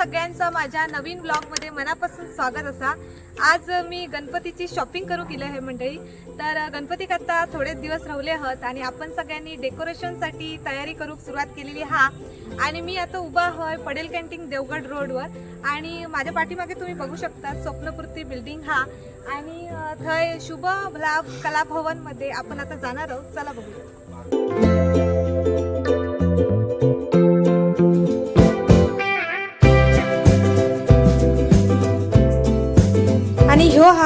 सगळ्यांचं माझ्या नवीन ब्लॉगमध्ये मनापासून स्वागत असा. आज मी गणपतीची शॉपिंग करू केलं आहे मंडळी. तर गणपती करता थोडेच दिवस राहिले आहोत आणि आपण सगळ्यांनी डेकोरेशनसाठी तयारी करू सुरुवात केलेली हा. आणि मी आता उभा होय पडेल कॅन्टीन देवगड रोडवर आणि माझ्या पाठीमागे तुम्ही बघू शकता स्वप्नपूर्ती बिल्डिंग हा. आणि थंय शुभ लाभ कलाभवनमध्ये आपण आता जाणार आहोत. चला बघूया.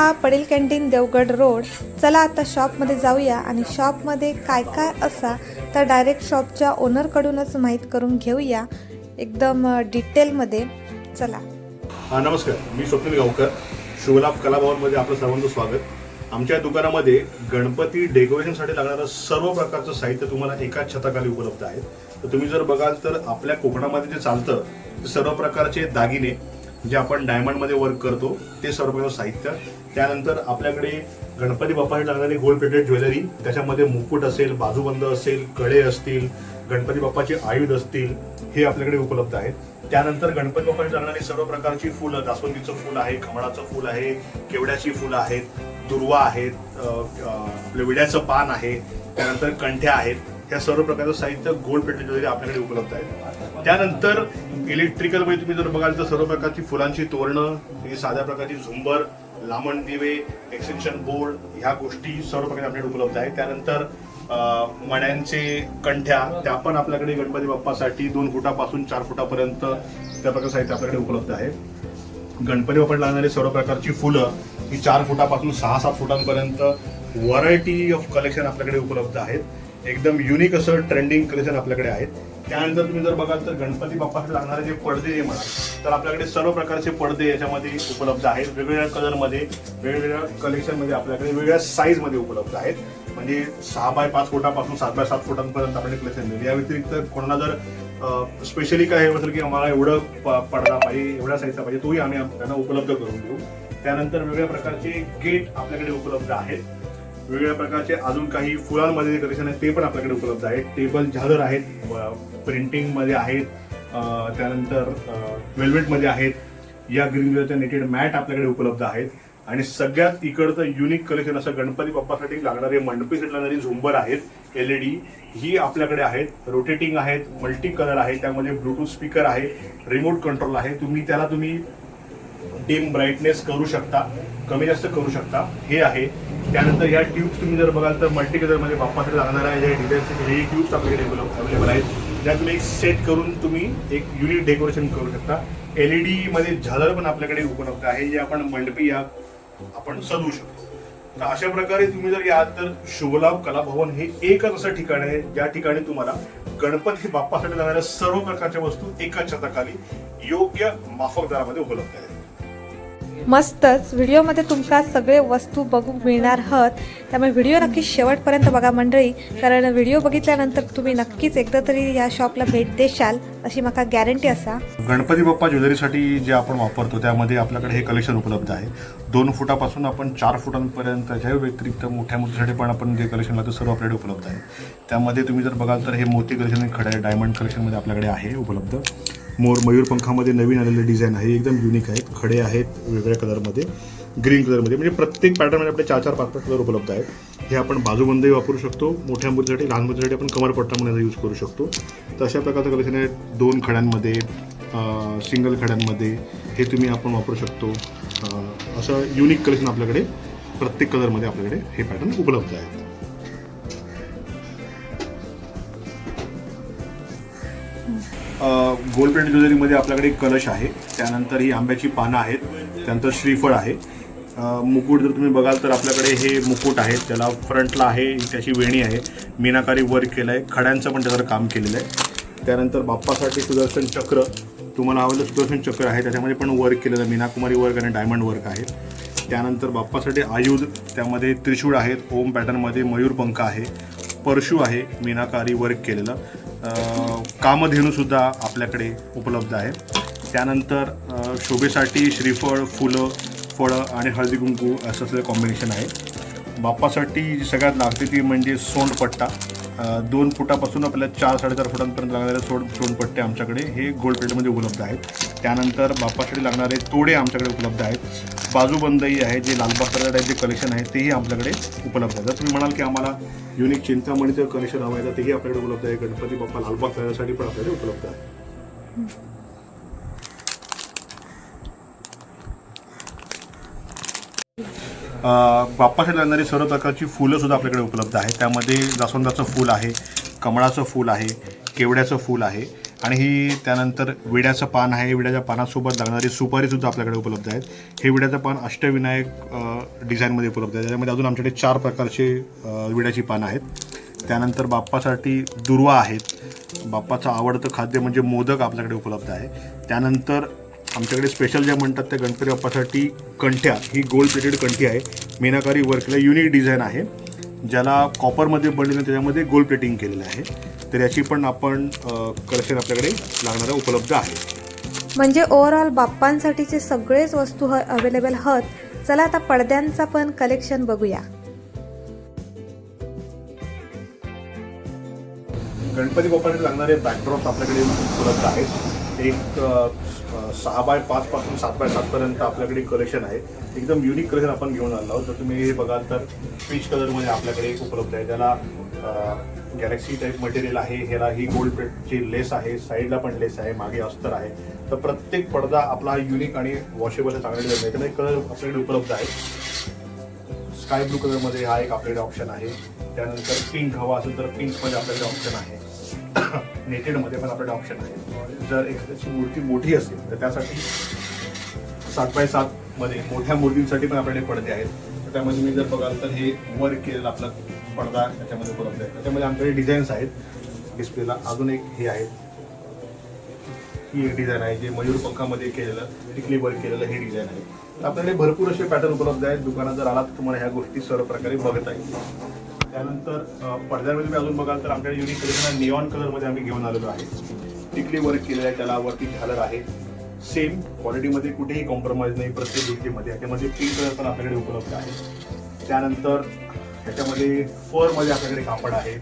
हा पडेल कॅन्टीन देवगड रोड. चला आता शॉपमध्ये जाऊया आणि शॉपमध्ये काय काय असा तर डायरेक्ट शॉपच्या ओनरकडूनच माहीत करून घेऊया. एकदम डिटेलमध्ये चला. हा नमस्कार. मी स्वप्नील गावकर. शिवलाभ कलाभवनमध्ये आपलं सर्वांचं स्वागत. आमच्या दुकानामध्ये गणपती डेकोरेशनसाठी लागणारं सर्व प्रकारचं साहित्य तुम्हाला एकाच छताखाली उपलब्ध आहे. तर तुम्ही जर बघाल तर आपल्या कोकणामध्ये जे चालतं ते सर्व प्रकारचे दागिने जे आपण डायमंडमध्ये वर्क करतो ते सर्व प्रकारचं साहित्य. त्यानंतर आपल्याकडे गणपती बाप्पासाठी लागणारी गोल्ड प्लेटेड ज्वेलरी त्याच्यामध्ये मुकुट असेल बाजूबंद असेल कळे असतील गणपती बाप्पाचे आयुध असतील हे आपल्याकडे उपलब्ध आहेत. त्यानंतर गणपती बाप्पासाठी लागणारी सर्व प्रकारची फुलं जास्वंदीचं फुल आहे कमळाचं फुल आहे केवड्याची फुलं आहेत दुर्वा आहेत आपलं विड्याचं पान आहे त्यानंतर कंठ्या आहेत ह्या सर्व प्रकारचं साहित्य गोल्ड प्लेटेड ज्वेलरी आपल्याकडे उपलब्ध आहे त्यानंतर इलेक्ट्रिकलमध्ये तुम्ही जर बघाल तर सर्व प्रकारची फुलांची तोरणं ही साध्या प्रकारची झुंबर लांबण दिवे एक्सटेन्शन बोर्ड ह्या गोष्टी सर्व प्रकारे आपल्याकडे उपलब्ध आहेत. त्यानंतर मण्यांचे कंठ्या त्या पण आपल्याकडे गणपती बाप्पासाठी दोन फुटापासून चार फुटापर्यंत त्या प्रकारचं साहित्य आपल्याकडे उपलब्ध आहे. गणपती बाप्पाला लागणारी सर्व प्रकारची फुलं ही चार फुटापासून सहा सात फुटांपर्यंत व्हरायटी ऑफ कलेक्शन आपल्याकडे उपलब्ध आहेत. एकदम युनिक असं ट्रेंडिंग कलेक्शन आपल्याकडे आहेत. त्यानंतर तुम्ही जर बघाल तर गणपती बाप्पासाठी लागणारे जे पडदे जे म्हणा तर आपल्याकडे सर्व प्रकारचे पडदे याच्यामध्ये उपलब्ध आहेत. वेगवेगळ्या कलरमध्ये वेगवेगळ्या कलेक्शनमध्ये आपल्याकडे वेगवेगळ्या साईजमध्ये उपलब्ध आहेत. म्हणजे सहा बाय पाच फुटापासून सात बाय सात फुटांपर्यंत आपल्याकडे कलेक्शन दिले या व्यतिरिक्त कोणाला जर स्पेशली काय हे असेल की आम्हाला एवढं प- पडदा पाहिजे एवढ्या साईजचा पाहिजे तोही आम्ही त्यांना उपलब्ध करून देऊ. त्यानंतर वेगवेगळ्या प्रकारचे गेट आपल्याकडे उपलब्ध आहेत. वेगवेगळ्या प्रकारचे अजून काही फुलांमध्ये जे कलेक्शन आहे ते पण आपल्याकडे उपलब्ध आहेत. टेबल झालर आहेत प्रिंटिंगमध्ये आहेत त्यानंतर वेल्वेटमध्ये आहेत. या ग्रीन कलरच्या नेटेड मॅट आपल्याकडे उपलब्ध आहेत. आणि सगळ्यात इकडचं युनिक कलेक्शन असं गणपती बाप्पासाठी लागणारे मंडपीसाठी लागणारी झुंबर आहेत एल ई डी ही आपल्याकडे आहेत. रोटेटिंग आहेत मल्टी कलर आहे त्यामध्ये ब्लूटूथ स्पीकर आहे रिमोट कंट्रोल आहे. तुम्ही त्याला तुम्ही डिम ब्राईटनेस करू शकता कमी जास्त करू शकता. हे आहे. त्यानंतर या ट्यूब्स तुम्ही जर बघाल तर मल्टी कलरमध्ये बाप्पाकडे लागणाऱ्या आहे ज्या डिझाईन्स हे ट्यूब्स आपल्याकडे अवेलेबल आहेत. ज्या तुम्ही एक सेट करून तुम्ही एक युनिक डेकोरेशन करू शकता. एलईडी मध्ये झालर पण आपल्याकडे उपलब्ध आहे जे आपण मंडपी या आपण सजवू शकतो. तर अशा प्रकारे तुम्ही जर यात तर शुभलाभ कलाभवन हे एकच असं ठिकाण आहे ज्या ठिकाणी तुम्हाला गणपती बाप्पासाठी लागणाऱ्या सर्व प्रकारच्या वस्तू एकाच छताखाली योग्य माफक दरामध्ये उपलब्ध आहेत. मस्तच. व्हिडिओमध्ये तुमका सगळे वस्तू बघूक मिळणार आहात. त्यामुळे व्हिडिओ नक्की शेवटपर्यंत बघा मंडळी. कारण व्हिडिओ बघितल्यानंतर तुम्ही नक्कीच एकदा तरी या शॉपला भेट देशाल अशी माका गॅरंटी असा. गणपती बाप्पा ज्वेलरीसाठी जे आपण वापरतो त्यामध्ये आपल्याकडे हे कलेक्शन उपलब्ध आहे. दोन फुटापासून आपण चार फुटांपर्यंत ज्या व्यतिरिक्त मोठ्या मूर्तीसाठी पण आपण जे कलेक्शन लागतो सर्व आपल्याकडे उपलब्ध आहे. त्यामध्ये तुम्ही जर बघाल तर हे मोती कलेक्शन खडे डायमंड कलेक्शनमध्ये आपल्याकडे आहे उपलब्ध. मोर मयूर पंखामध्ये नवीन आलेले डिझाईन आहे. एकदम युनिक आहेत. खडे आहेत वेगवेगळ्या कलरमध्ये ग्रीन कलरमध्ये म्हणजे प्रत्येक पॅटर्नमध्ये आपले चार चार पाच पाच कलर उपलब्ध आहेत. हे आपण बाजूबंदही वापरू शकतो. मोठ्या मुलीसाठी लहान मुलीसाठी आपण कमरपट्टा म्हणून यूज करू शकतो. तर अशा प्रकारचं कलेक्शन आहे. दोन खड्यांमध्ये सिंगल खड्यांमध्ये हे तुम्ही आपण वापरू शकतो. असं युनिक कलेक्शन आपल्याकडे प्रत्येक कलरमध्ये आपल्याकडे हे पॅटर्न उपलब्ध आहेत. गोल्ड प्लेट ज्वेलरीमध्ये आपल्याकडे एक कलश आहे. त्यानंतर ही आंब्याची पानं आहेत. त्यानंतर श्रीफळ आहे. मुकुट जर तुम्ही बघाल तर आपल्याकडे हे मुकुट आहेत. त्याला फ्रंटला आहे त्याची वेणी आहे. मीनाकारी वर्क केलं आहे खड्यांचं पण त्याच्यावर काम केलेलं आहे. त्यानंतर बाप्पासाठी सुदर्शन चक्र. तुम्हाला आवडलं सुदर्शन चक्र आहे. त्याच्यामध्ये पण वर्क केलेलं आहे. मीनाकुमारी वर्क आणि डायमंड वर्क आहे. त्यानंतर बाप्पासाठी आयुध. त्यामध्ये त्रिशूळ आहेत. ओम पॅटर्नमध्ये मयूरपंख आहे. परशू आहे. मीनाकारी वर्क केलेलं. कामधेनूसुद्धा आपल्याकडे उपलब्ध आहे. त्यानंतर शोभेसाठी श्रीफळ फुलं फळं आणि हळदी कुंकू असं असलेलं कॉम्बिनेशन आहे. बाप्पासाठी जी सगळ्यात लागते ती म्हणजे सोंडपट्टा दोन फुटापासून आपल्या चार साडेचार फुटांपर्यंत लागणारे सोड सोंडपट्टे आमच्याकडे हे गोल्ड प्लेटमध्ये उपलब्ध आहेत. त्यानंतर बाप्पासाठी लागणारे तोडे आमच्याकडे उपलब्ध आहेत. बाजूबंदही आहे जे लालबाग टाईप जे कलेक्शन आहे तेही आपल्याकडे उपलब्ध आहे. जर तुम्ही म्हणाल की आम्हाला युनिक चिंतामणीचं कलेक्शन हवं आहे तर तेही आपल्याकडे उपलब्ध आहे. गणपती बाप्पा लालबाग करण्यासाठी पण आपल्याकडे उपलब्ध आहे. अ, बाप्पासाठी लागणारी सर्व प्रकारची फुलं सुद्धा आपल्याकडे उपलब्ध आहेत. त्यामध्ये जास्वंदाचं फूल आहे कमळाचं फूल आहे केवड्याचं फूल आहे. आणि ही त्यानंतर विड्याचं पान आहे. विड्याच्या पानासोबत लागणारी सुपारी सुद्धा आपल्याकडे उपलब्ध आहेत. हे विड्याचं पान अष्टविनायक डिझाईनमध्ये उपलब्ध आहे. त्याच्यामध्ये अजून आमच्याकडे चार प्रकारचे विड्याची पानं आहेत. त्यानंतर बाप्पासाठी दुर्वा आहेत. बाप्पाचं आवडतं खाद्य म्हणजे मोदक आपल्याकडे उपलब्ध आहे. त्यानंतर आमच्याकडे स्पेशल ज्या म्हणतात त्या गणपती बाप्पासाठी कंठ्या. ही गोल्ड प्लेटेड कंठी आहे. मीनाकारी वर्कला युनिक डिझाईन आहे. ज्याला कॉपरमध्ये बनलेलं त्याच्यामध्ये गोल्ड प्लेटिंग केलेलं आहे. तर याची पण आपण कलेक्शन आपल्याकडे लागणारं उपलब्ध आहे. म्हणजे ओव्हरऑल बाप्पांसाठीचे सगळेच वस्तू अवेलेबल आहेत चला आता पडद्यांचा पण कलेक्शन बघूया. गणपती बाप्पासाठी लागणारे बॅकड्रॉप आपल्याकडे उपलब्ध आहेत. एक सहा बाय पाच पासून सात बाय सात पर्यंत आपल्याकडे कलेक्शन आहे. एकदम युनिक कलेक्शन आपण घेऊन आलो आहोत. जर तुम्ही हे बघाल तर पीच कलरमध्ये आपल्याकडे एक उपलब्ध आहे. त्याला गॅलेक्सी टाईप मटेरियल आहे. ह्याला ही गोल्ड प्लेटची लेस आहे. साईडला पण लेस आहे. मागे अस्तर आहे. तर प्रत्येक पडदा आपला हा युनिक आणि वॉशेबल चांगला डिझाईन आहे कलर आपल्याकडे उपलब्ध आहे. स्काय ब्लू कलरमध्ये हा एक आपल्याकडे ऑप्शन आहे. त्यानंतर पिंक हवा असेल तर पिंकमध्ये आपल्याकडे ऑप्शन आहे. नेटेडमध्ये पण आपल्याकडे ऑप्शन आहे. जर एखाद्याची मूर्ती मोठी असेल तर त्यासाठी सात बाय सात मध्ये मोठ्या मूर्तींसाठी पण आपल्याकडे पडदे आहेत. तर त्यामध्ये मी जर बघाल तर हे वर्क केलेला आपला पडदा त्याच्यामध्ये उपलब्ध आहे त्याच्यामध्ये आमच्याकडे डिझाईन्स आहेत. डिस्प्लेला अजून एक हे आहे. ही एक डिझाईन आहे जे मयूर पंखामध्ये केलेलं टिकली वर्क केलेलं हे डिझाईन आहे. तर आपल्याकडे भरपूर असे पॅटर्न उपलब्ध आहेत. दुकानात जर आलात तुम्हाला ह्या गोष्टी सर्व प्रकारे बघता येईल त्यानंतर पडद्यामध्ये तुम्ही अजून बघाल तर आमच्याकडे युनिक कलेक्शन निऑन कलरमध्ये आम्ही घेऊन आलेलो आहे. टिकली वर्क केलेलं आहे त्याला वरती झालर आहे. सेम क्वालिटीमध्ये कुठेही कॉम्प्रोमाइज नाही प्रत्येक गोष्टीमध्ये. याच्यामध्ये पिंक कलर पण आपल्याकडे उपलब्ध आहे. त्यानंतर त्याच्यामध्ये फरमध्ये आपल्याकडे कापड आहे.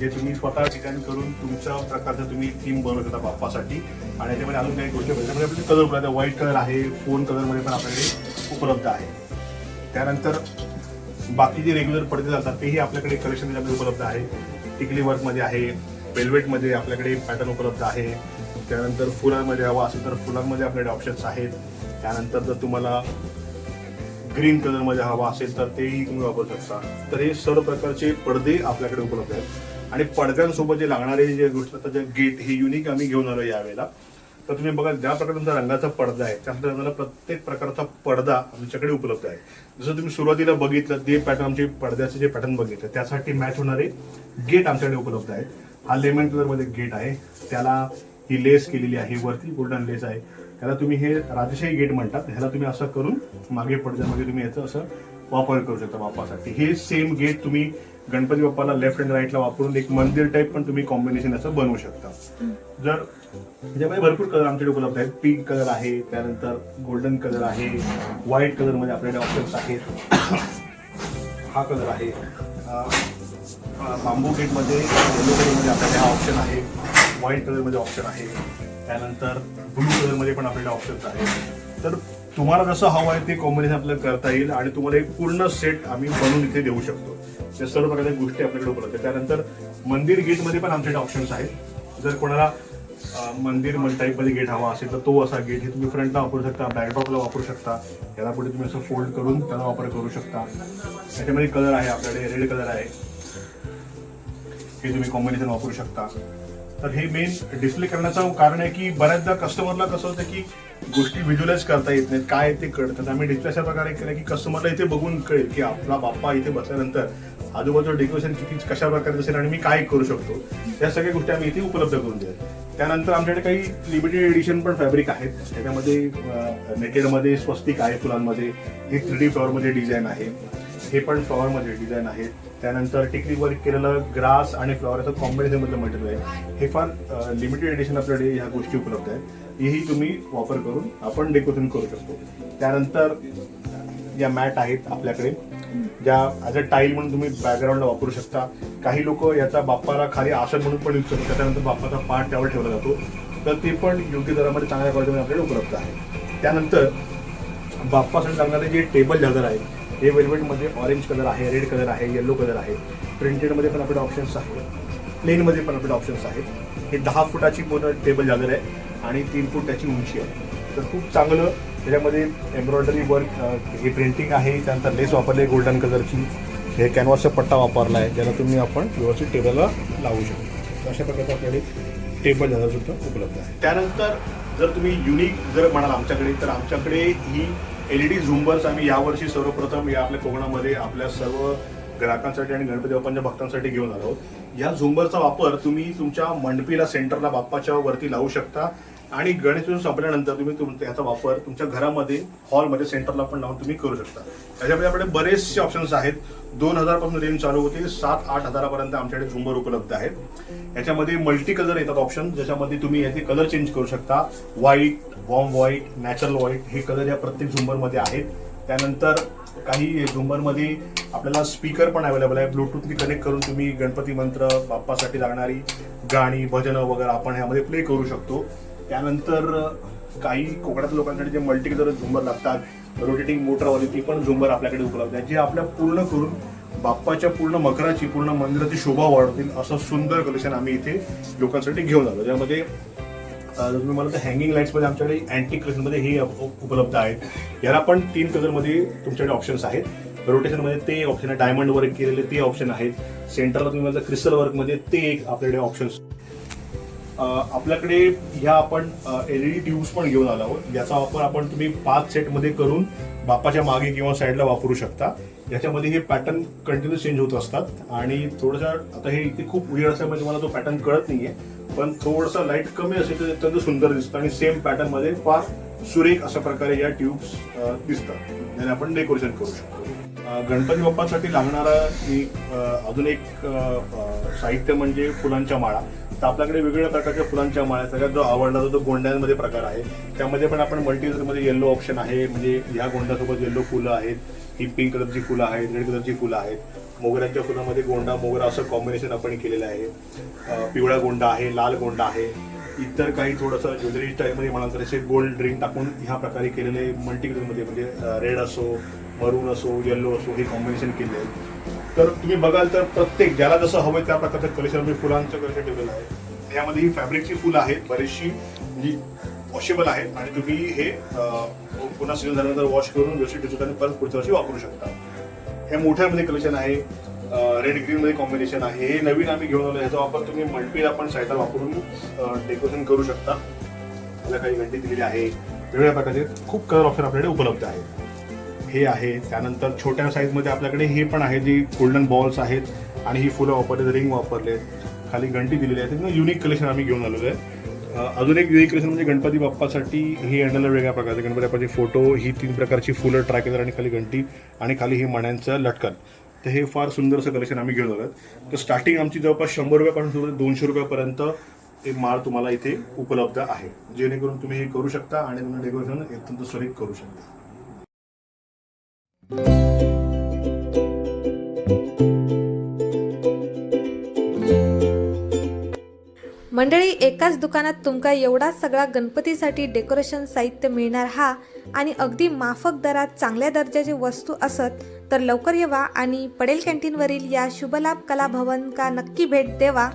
जे तुम्ही स्वतः डिझाईन करून तुमच्या प्रकारचं तुम्ही थीम बनवत होता बाप्पासाठी. आणि याच्यामध्ये अजून काही गोष्टी त्याच्यामध्ये आपले कलर उपलब्ध व्हाईट कलर आहे फोन कलरमध्ये पण आपल्याकडे उपलब्ध आहे. त्यानंतर बाकी जे रेग्युलर पडदे जातात तेही आपल्याकडे कलेक्शन त्याच्यामध्ये उपलब्ध आहे टिकली वर्कमध्ये आहे वेल्वेटमध्ये आपल्याकडे पॅटर्न उपलब्ध आहे. त्यानंतर फुलांमध्ये हवा असेल तर फुलांमध्ये आपल्याकडे ऑप्शन्स आहेत. त्यानंतर जर तुम्हाला ग्रीन कलरमध्ये हवा असेल तर तेही तुम्ही वापरू शकता. तर हे सर्व प्रकारचे पडदे आपल्याकडे उपलब्ध आहेत. आणि पडद्यांसोबत जे लागणारे जे गोष्ट असतात, जे गेट हे युनिक आम्ही घेऊन आलो यावेळेला. तर तुम्ही बघा ज्या प्रकारचा रंगाचा पडदा आहे त्या रंगाला प्रत्येक प्रकारचा पडदा आमच्याकडे उपलब्ध आहे. जसं तुम्ही सुरुवातीला बघितलं ते पॅटर्न आमचे पडद्याचे जे पॅटर्न बघितलं त्यासाठी मॅच होणारे गेट आमच्याकडे उपलब्ध आहेत. हा लेमन कलरमध्ये गेट आहे. त्याला ही लेस केलेली आहे वरती गोल्डन लेस आहे. त्याला तुम्ही हे राजशाही गेट म्हणतात. ह्याला तुम्ही असं करून मागे पडद्यामध्ये तुम्ही याचं असं वापर करू शकता वापरासाठी. हे सेम गेट तुम्ही गणपती बाप्पाला लेफ्ट अँड राईटला वापरून एक मंदिर टाईप पण तुम्ही कॉम्बिनेशन असं बनवू शकता. जर त्याच्यामध्ये भरपूर कलर आमच्याकडे उपलब्ध आहेत. पिंक कलर आहे त्यानंतर गोल्डन कलर आहे व्हाईट कलरमध्ये आपल्याकडे ऑप्शन्स आहेत. हा कलर आहे. बांबू गेटमध्ये येलो कलरमध्ये आपल्याकडे हा ऑप्शन आहे. व्हाईट कलरमध्ये ऑप्शन आहे. त्यानंतर ब्लू कलरमध्ये पण आपल्याकडे ऑप्शन्स आहेत. तर तुम्हाला जसं हवं आहे ते कॉम्बिनेशन आपल्याला करता येईल आणि तुम्हाला एक पूर्ण सेट आम्ही बनवून इथे देऊ शकतो. या सर्व प्रकारच्या गोष्टी आपल्याकडे उपलब्ध आहेत. त्यानंतर मंदिर गेटमध्ये पण आमच्याकडे ऑप्शन्स आहेत. जर कोणाला मंदिर टाईपमध्ये गेट हवा असेल तर तो असा गेट हे तुम्ही फ्रंटला वापरू शकता बॅकड्रॉपला वापरू शकता. याला पुढे तुम्ही असं फोल्ड करून त्याचा वापर करू शकता. त्याच्यामध्ये कलर आहे आपल्याकडे रेड कलर आहे. हे तुम्ही कॉम्बिनेशन वापरू शकता. तर हे मेन डिस्प्ले करण्याचं कारण आहे की बऱ्याचदा कस्टमरला कसं होतं की गोष्टी व्हिज्युअलाइज करता येत नाहीत काय ते कळतं. आम्ही डिस्प्ले अशा प्रकारे केलं की कस्टमरला इथे बघून कळेल की आपला बाप्पा इथे बसल्यानंतर आजूबाजूला डेकोरेशन किती कशा प्रकारे असेल आणि मी काय करू शकतो या सगळ्या गोष्टी आम्ही इथे उपलब्ध करून द्या त्यानंतर आमच्याकडे काही लिमिटेड एडिशन पण फॅब्रिक आहेत. त्याच्यामध्ये नेटेडमध्ये स्वस्तिक आहे फुलांमध्ये. हे थ्री डी फ्लॉवरमध्ये डिझाईन आहे. हे पण फ्लॉवरमध्ये डिझाईन आहे. त्यानंतर टिकली वर्क केलेलं ग्रास आणि फ्लॉवरचं कॉम्बिनेशनमधलं मटेरियल आहे. हे फार लिमिटेड एडिशन आपल्याकडे ह्या गोष्टी उपलब्ध आहेत. हेही तुम्ही वापर करून आपण डेकोरेशन करू शकतो. त्यानंतर या मॅट आहेत आपल्याकडे. ज्या ॲज अ टाईल म्हणून तुम्ही बॅकग्राऊंडला वापरू शकता. काही लोक याचा बाप्पाला खाली आसन म्हणून पण यूज करतात त्याच्यानंतर बाप्पाचा पाठ त्यावर ठेवला जातो. तर ते पण योग्य दरामध्ये चांगल्या क्वालिटीमध्ये आपल्याला उपलब्ध आहे. त्यानंतर बाप्पासाठी लागणारे जे टेबल झालर आहे हे वेलवेटमध्ये ऑरेंज कलर आहे रेड कलर आहे येलो कलर आहे. प्रिंटेडमध्ये पण आपले ऑप्शन्स आहेत. प्लेनमध्ये पण आपले ऑप्शन्स आहेत. हे दहा फुटाची पूर्ण टेबल झालर आहे आणि तीन फूट त्याची उंची आहे. तर खूप चांगलं त्याच्यामध्ये एम्ब्रॉयडरी वर्क हे प्रिंटिंग आहे त्यानंतर लेस वापरली गोल्डन कलरची हे कॅनव्हासचा पट्टा वापरला आहे ज्याला तुम्ही आपण व्यवस्थित टेबलला लावू शकतो. तर अशा प्रकारचं आपल्याकडे टेबल झालं सुद्धा उपलब्ध आहे. त्यानंतर जर तुम्ही युनिक जर म्हणाल आमच्याकडे तर आमच्याकडे ही एल ई डी झुंबर्स आम्ही यावर्षी सर्वप्रथम या आपल्या कोकणामध्ये आपल्या सर्व ग्राहकांसाठी आणि गणपती बाप्पांच्या भक्तांसाठी घेऊन आलो आहोत. या झुंबरचा वापर तुम्ही तुमच्या मंडपीला सेंटरला बाप्पाच्या वरती लावू शकता. आणि गणेश उत्सव संपल्यानंतर तुम्ही तुम याचा वापर तुमच्या घरामध्ये हॉलमध्ये सेंटरला पण लावून तुम्ही करू शकता. त्याच्यामध्ये आपल्याकडे बरेचसे ऑप्शन्स आहेत. दोन हजारपासून रेंज चालू होते. सात आठ हजारापर्यंत आमच्याकडे झुंबर उपलब्ध आहेत. याच्यामध्ये मल्टी कलर येतात ऑप्शन ज्याच्यामध्ये तुम्ही याचे कलर चेंज करू शकता. White warm white natural white हे कलर या प्रत्येक झुंबरमध्ये आहेत. त्यानंतर काही झुंबरमध्ये आपल्याला स्पीकर पण अवेलेबल आहे. ब्लूटूथनी कनेक्ट करून तुम्ही गणपती मंत्र बाप्पासाठी लागणारी गाणी भजनं वगैरे आपण ह्यामध्ये प्ले करू शकतो. त्यानंतर काही कोकणातील लोकांसाठी जे मल्टीकलर झुंबर लागतात रोटेटिंग मोटरवाली ती पण झुंबर आपल्याकडे उपलब्ध आहे जे आपल्या पूर्ण करून बाप्पाच्या पूर्ण मकराची पूर्ण मंदिराची शोभा वाढवतील असं सुंदर कलेक्शन आम्ही इथे लोकांसाठी घेऊन आलो. ज्यामध्ये तुम्ही मला तर हँगिंग लाईट्समध्ये आमच्याकडे अँटिक कलेक्शनमध्ये हे उपलब्ध आहेत. याला पण तीन कलरमध्ये तुमच्याकडे ऑप्शन्स आहेत. रोटेशनमध्ये ते ऑप्शन आहे डायमंड वर्क केलेले ते ऑप्शन आहेत. सेंटरला तुम्ही मला क्रिस्टल वर्कमध्ये ते एक आपल्याकडे ऑप्शन्स आपल्याकडे ह्या आपण एल ई डी ट्यूब्स पण घेऊन आलो आहोत. याचा वापर आपण तुम्ही पाच सेटमध्ये करून बापाच्या मागे किंवा साईडला वापरू शकता. याच्यामध्ये हे पॅटर्न कंटिन्यू चेंज होत असतात. आणि थोडंसं आता हे इथे खूप वेळ असल्यामुळे मला तो पॅटर्न कळत नाहीये. पण थोडंसं लाइट कमी असेल तर अत्यंत सुंदर दिसतं. आणि सेम पॅटर्नमध्ये फार सुरेख अशा प्रकारे या ट्यूब्स दिसतात. ज्याने आपण डेकोरेशन करू शकतो. गणपती बाप्पासाठी लागणारा अजून एक साहित्य म्हणजे फुलांच्या माळा. तर आपल्याकडे वेगवेगळ्या प्रकारच्या फुलांच्या माळा सगळ्यात जो आवडला तो गोंड्यांमध्ये प्रकार आहे. त्यामध्ये पण आपण मल्टीकलरमध्ये येल्लो ऑप्शन आहे. म्हणजे ह्या गोंड्यासोबत येल्लो फुलं आहेत. ही पिंक कलरची फुलं आहेत रेड कलरची फुलं आहेत. मोगऱ्यांच्या फुलामध्ये गोंडा मोगरा असं कॉम्बिनेशन आपण केलेलं आहे. पिवळा गोंडा आहे लाल गोंडा आहे. इतर काही थोडंसं ज्वेलरी टाईपमध्ये म्हणाल तर असे गोल्ड ड्रिंक टाकून ह्या प्रकारे केलेले मल्टीकलरमध्ये म्हणजे रेड असो मरून असो येल्लो असो हे कॉम्बिनेशन केले आहे तर तुम्ही बघाल तर प्रत्येक ज्याला जसं हवं त्या प्रकारचं कलेक्शन मी फुलांचं कलेक्शन ठेवलेलं आहे. यामध्ये ही फॅब्रिकची फुलं आहेत बरीचशी जी वॉशेबल आहेत. आणि तुम्ही हे पुन्हा सीजन झाल्यानंतर वॉश करून व्यवस्थित ठेवू आणि परत पुढच्या वर्षी वापरू शकता. हे मोठ्यामध्ये कलेक्शन आहे रेड ग्रीनमध्ये कॉम्बिनेशन आहे. हे नवीन आम्ही घेऊन आलो ह्याचा वापर तुम्ही मल्टी पण सायकल वापरून डेकोरेशन करू शकता. त्याला काही घंटी दिलेली आहे. वेगवेगळ्या प्रकारचे खूप कलर ऑप्शन आपल्याकडे उपलब्ध आहेत. हे आहे. त्यानंतर छोट्या साईजमध्ये आपल्याकडे हे पण आहे जी गोल्डन बॉल्स आहेत. आणि ही फुलं वापरले रिंग वापरले. खाली घंटी दिलेली आहे. युनिक कलेक्शन आम्ही घेऊन आलेलो आहे. अजून एक युनिक कलेक्शन म्हणजे गणपती बाप्पासाठी हे हँडल वेगळ्या प्रकारचे गणपती बाप्पाचे फोटो ही तीन प्रकारची फुलं ट्राय केलं आणि खाली घंटी आणि खाली हे मण्यांचं लटकन. तर हे फार सुंदर असं कलेक्शन आम्ही घेऊन आलो तर स्टार्टिंग आमची जवळपास शंभर रुपयापासून सुरू दोनशे रुपयापर्यंत ते माळ तुम्हाला इथे उपलब्ध आहे. जेणेकरून तुम्ही हे करू शकता आणि तुम्ही डेकोरेशन अत्यंत सुरेख करू शकता. मंडळी एकाच दुकानात तुमका एवढा सगळा गणपतीसाठी डेकोरेशन साहित्य मिळणार हा आणि अगदी माफक दरात चांगल्या दर्जाची वस्तू असत तर लवकर येवा आणि पडेल कॅन्टीनवरील या शुभलाभ कला भवन का नक्की भेट देवा.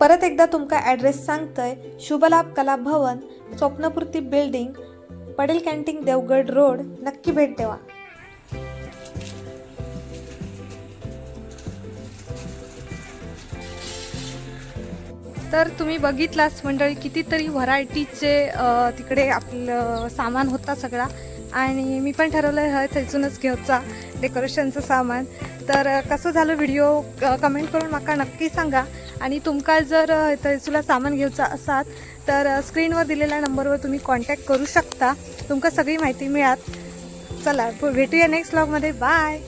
परत एकदा तुमका address सांगतय Shubhlabh Kala Bhavan Swapnapurti building Padel canteen Devgad road नक्की भेट देवा. तर तुम्ही बघितलाच मंडळी कितीतरी व्हरायटीचे तिकडे आपलं सामान होता सगळा. आणि मी पण ठरवलं आहे थंयसूनच घेवचा डेकोरेशनचं सामान. तर कसं झालं व्हिडिओ कमेंट करून म्हाका नक्की सांगा. आणि तुमका जर अ, थंयसुला सामान घेवचा असात तर स्क्रीनवर दिलेल्या नंबरवर तुम्ही कॉन्टॅक्ट करू शकता. तुमका सगळी माहिती मिळात चला भेटूया नेक्स्ट ब्लॉगमध्ये बाय!